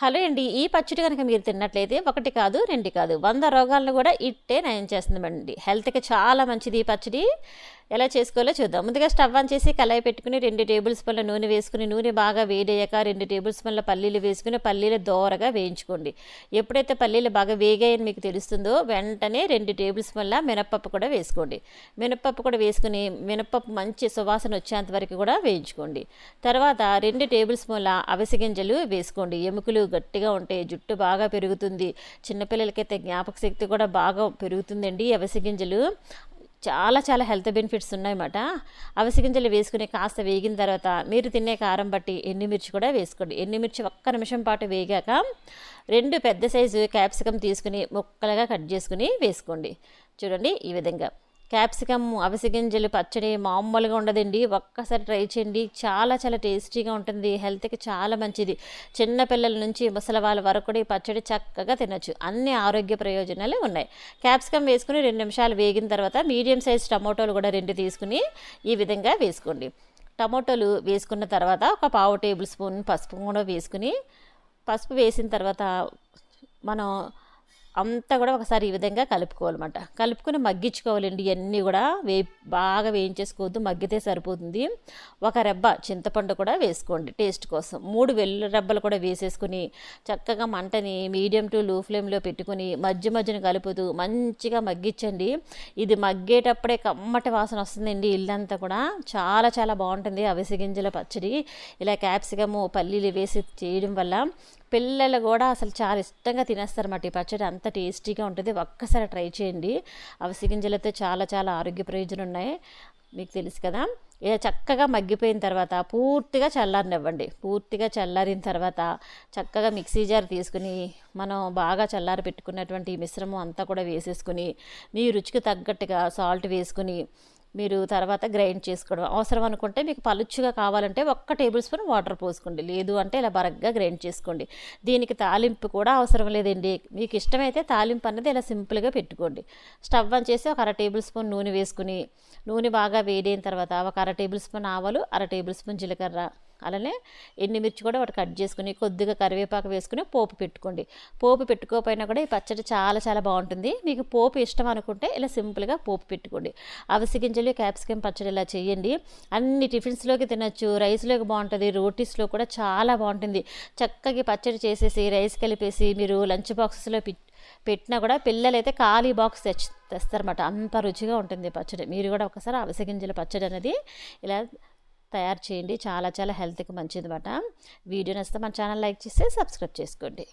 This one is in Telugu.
హలో అండి ఈ పచ్చడి కనుక మీరు తిన్నట్లయితే ఒకటి కాదు రెండు కాదు వంద రోగాలను కూడా ఇట్టే నయం చేస్తుందండి. హెల్త్కి చాలా మంచిది ఈ పచ్చడి. ఎలా చేసుకోవాలో చూద్దాం. ముందుగా స్టవ్ ఆన్ చేసి కళాయి పెట్టుకుని రెండు టేబుల్ స్పూన్ల నూనె వేసుకుని నూనె బాగా వేడయ్యాక రెండు టేబుల్ స్పూన్ల పల్లీలు వేసుకుని పల్లీలు దోరగా వేయించుకోండి. ఎప్పుడైతే పల్లీలు బాగా వేగాయని మీకు తెలుస్తుందో వెంటనే రెండు టేబుల్ స్పూన్ల మినప్పప్పు కూడా వేసుకోండి. మినప్పప్పు కూడా వేసుకుని మినప్పప్పు మంచి సువాసన వచ్చేంత వరకు కూడా వేయించుకోండి. తర్వాత రెండు టేబుల్ స్పూన్ల అవిసె గింజలు వేసుకోండి. ఎముకలు గట్టిగా ఉంటే జుట్టు బాగా పెరుగుతుంది. చిన్నపిల్లలకైతే జ్ఞాపక శక్తి కూడా బాగా పెరుగుతుందండి అవిసె గింజలు. చాలా చాలా హెల్త్ బెనిఫిట్స్ ఉన్నాయన్నమాట. అవిసె గింజలు వేసుకుని కాస్త వేగిన తర్వాత మీరు తినే కారం బట్టి ఎండుమిర్చి కూడా వేసుకోండి. ఎండుమిర్చి ఒక్క నిమిషం పాటు వేగాక రెండు పెద్ద సైజు క్యాప్సికమ్ తీసుకుని ముక్కలుగా కట్ చేసుకుని వేసుకోండి. చూడండి ఈ విధంగా. క్యాప్సికమ్ అవిసె గింజలు పచ్చడి మామూలుగా ఉండదండి. ఒక్కసారి ట్రై చేయండి. చాలా చాలా టేస్టీగా ఉంటుంది. హెల్త్కి చాలా మంచిది. చిన్న పిల్లల నుంచి ముసలి వాళ్ళ వరకు కూడా ఈ పచ్చడి చక్కగా తినొచ్చు. అన్ని ఆరోగ్య ప్రయోజనాలు ఉన్నాయి. క్యాప్సికమ్ వేసుకుని రెండు నిమిషాలు వేగిన తర్వాత మీడియం సైజ్ టమోటోలు కూడా రెండు తీసుకుని ఈ విధంగా వేసుకోండి. టమోటోలు వేసుకున్న తర్వాత ఒక పావు టేబుల్ స్పూన్ పసుపు కూడా వేసుకుని పసుపు వేసిన తర్వాత మనం అంతా కూడా ఒకసారి ఈ విధంగా కలుపుకోవాలన్నమాట. కలుపుకొని మగ్గించుకోవాలండి. ఇవన్నీ కూడా వే బాగా వేయించేసుకోవద్దు. మగ్గితే సరిపోతుంది. ఒక రెబ్బ చింతపండు కూడా వేసుకోండి టేస్ట్ కోసం. మూడు వెల్లు రెబ్బలు కూడా వేసేసుకుని చక్కగా మంటని మీడియం టు లో ఫ్లేమ్లో పెట్టుకుని మధ్య మధ్యన కలుపుతూ మంచిగా మగ్గించండి. ఇది మగ్గేటప్పుడే కమ్మటి వాసన వస్తుందండి ఇల్లంతా కూడా. చాలా చాలా బాగుంటుంది. అవిసె గింజల పచ్చడి ఇలా క్యాప్సికము పల్లీలు వేసి చేయడం వల్ల పిల్లలు కూడా అసలు చాలా ఇష్టంగా తినేస్తారన్నమాట ఈ పచ్చడి. అంత టేస్టీగా ఉంటుంది. ఒక్కసారి ట్రై చేయండి. అవిసె గింజలతో చాలా చాలా ఆరోగ్య ప్రయోజనం ఉన్నాయి మీకు తెలుసు కదా. ఇక చక్కగా మగ్గిపోయిన తర్వాత పూర్తిగా చల్లారనివ్వండి. పూర్తిగా చల్లారిన తర్వాత చక్కగా మిక్సీ జార్ తీసుకుని మనం బాగా చల్లారి పెట్టుకున్నటువంటి ఈ మిశ్రమం అంతా కూడా వేసేసుకుని మీ రుచికి తగ్గట్టుగా సాల్ట్ వేసుకుని మీరు తర్వాత గ్రైండ్ చేసుకోవడం. అవసరం అనుకుంటే మీకు పలుచుగా కావాలంటే ఒక్క టేబుల్ స్పూన్ వాటర్ పోసుకోండి. లేదు అంటే ఇలా బరగ్గా గ్రైండ్ చేసుకోండి. దీనికి తాలింపు కూడా అవసరం లేదండి. మీకు ఇష్టమైతే తాలింపు అన్నది ఇలా సింపుల్గా పెట్టుకోండి. స్టవ్ ఆన్ చేసి ఒక అర టేబుల్ స్పూన్ నూనె వేసుకుని నూనె బాగా వేడైన తర్వాత ఒక అర టేబుల్ స్పూన్ ఆవాలు అర టేబుల్ స్పూన్ జీలకర్ర. అలానే ఎండుమిర్చి కూడా ఒకటి కట్ చేసుకుని కొద్దిగా కరివేపాకు వేసుకుని పోపు పెట్టుకోండి. పోపు పెట్టుకోకపోయినా కూడా ఈ పచ్చడి చాలా చాలా బాగుంటుంది. మీకు పోపు ఇష్టం అనుకుంటే ఇలా సింపుల్గా పోపు పెట్టుకోండి. అవిసె గింజలు క్యాప్సికమ్ పచ్చడి ఇలా చేయండి. అన్ని టిఫిన్స్లోకి తినచ్చు రైస్లోకి బాగుంటుంది రోటీస్లో కూడా చాలా బాగుంటుంది. చక్కగా పచ్చడి చేసేసి రైస్ కలిపేసి మీరు లంచ్ బాక్సెస్లో పెట్టినా కూడా పిల్లలైతే ఖాళీ బాక్స్ తెచ్చి తెస్తారన్నమాట. అంత రుచిగా ఉంటుంది పచ్చడి. మీరు కూడా ఒకసారి అవసగింజల పచ్చడి అనేది ఇలా తయారు చేయండి. చాలా చాలా హెల్త్కి మంచిది అనమాట వీడియో నచ్చితే మన ఛానల్ లైక్ చేస్తే సబ్స్క్రైబ్ చేసుకోండి.